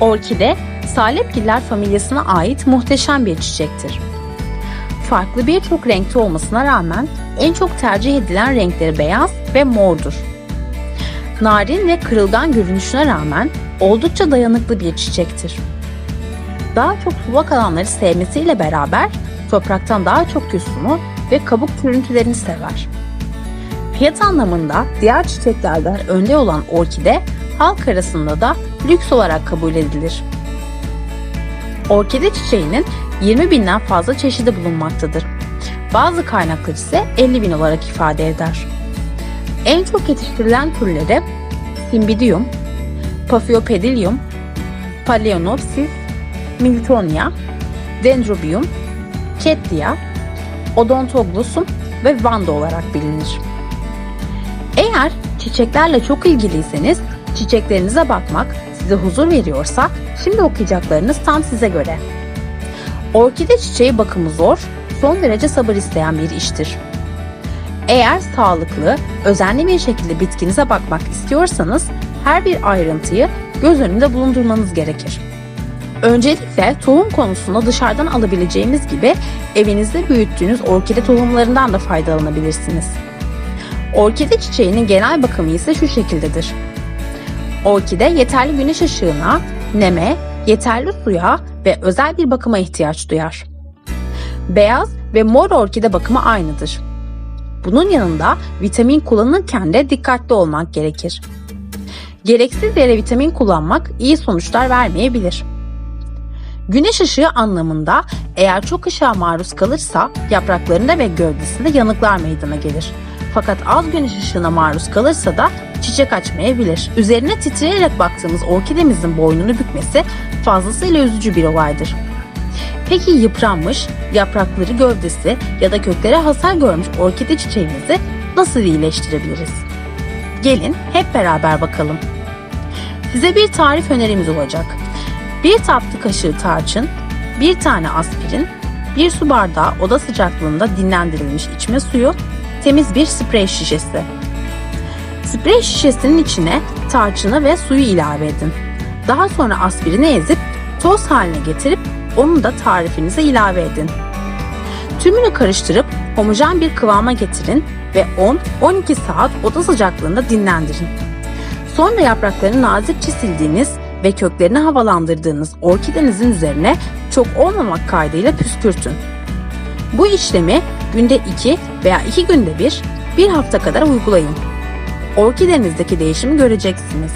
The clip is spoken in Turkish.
Orkide, salepgiller familyasına ait muhteşem bir çiçektir. Farklı birçok renkte olmasına rağmen en çok tercih edilen renkleri beyaz ve mordur. Narin ve kırılgan görünüşüne rağmen oldukça dayanıklı bir çiçektir. Daha çok sulak alanları sevmesiyle beraber topraktan daha çok yosunlu ve kabuk görüntülerini sever. Fiyat anlamında diğer çiçeklerden önde olan orkide halk arasında da lüks olarak kabul edilir. Orkide çiçeğinin 20 binden fazla çeşidi bulunmaktadır. Bazı kaynaklar ise 50 bin olarak ifade eder. En çok yetiştirilen türleri Cymbidium, Paphiopedilum, Phalaenopsis, Miltonia, Dendrobium, Kettia, Odontoglossum ve Vanda olarak bilinir. Eğer çiçeklerle çok ilgiliyseniz, çiçeklerinize bakmak size huzur veriyorsa, şimdi okuyacaklarınız tam size göre. Orkide çiçeği bakımı zor, son derece sabır isteyen bir iştir. Eğer sağlıklı, özenli bir şekilde bitkinize bakmak istiyorsanız her bir ayrıntıyı göz önünde bulundurmanız gerekir. Öncelikle tohum konusunda dışarıdan alabileceğimiz gibi evinizde büyüttüğünüz orkide tohumlarından da faydalanabilirsiniz. Orkide çiçeğinin genel bakımı ise şu şekildedir. Orkide yeterli güneş ışığına, neme, yeterli suya ve özel bir bakıma ihtiyaç duyar. Beyaz ve mor orkide bakımı aynıdır. Bunun yanında vitamin kullanırken de dikkatli olmak gerekir. Gereksiz yere vitamin kullanmak iyi sonuçlar vermeyebilir. Güneş ışığı anlamında eğer çok ışığa maruz kalırsa yapraklarında ve gövdesinde yanıklar meydana gelir. Fakat az güneş ışığına maruz kalırsa da çiçek açmayabilir. Üzerine titreyerek baktığımız orkidemizin boynunu bükmesi fazlasıyla üzücü bir olaydır. Peki yıpranmış, yaprakları gövdesi ya da köklere hasar görmüş orkide çiçeğimizi nasıl iyileştirebiliriz? Gelin hep beraber bakalım. Size bir tarif önerimiz olacak. Bir tatlı kaşığı tarçın, bir tane aspirin, bir su bardağı oda sıcaklığında dinlendirilmiş içme suyu, temiz bir sprey şişesi. Sprey şişesinin içine tarçını ve suyu ilave edin. Daha sonra aspirini ezip toz haline getirip onu da tarifinize ilave edin. Tümünü karıştırıp homojen bir kıvama getirin ve 10-12 saat oda sıcaklığında dinlendirin. Sonra yapraklarını nazikçe sildiğiniz ve köklerini havalandırdığınız orkidenizin üzerine çok olmamak kaydıyla püskürtün. Bu işlemi günde 2 veya 2 günde bir, bir hafta kadar uygulayın. Orkidenizdeki değişimi göreceksiniz.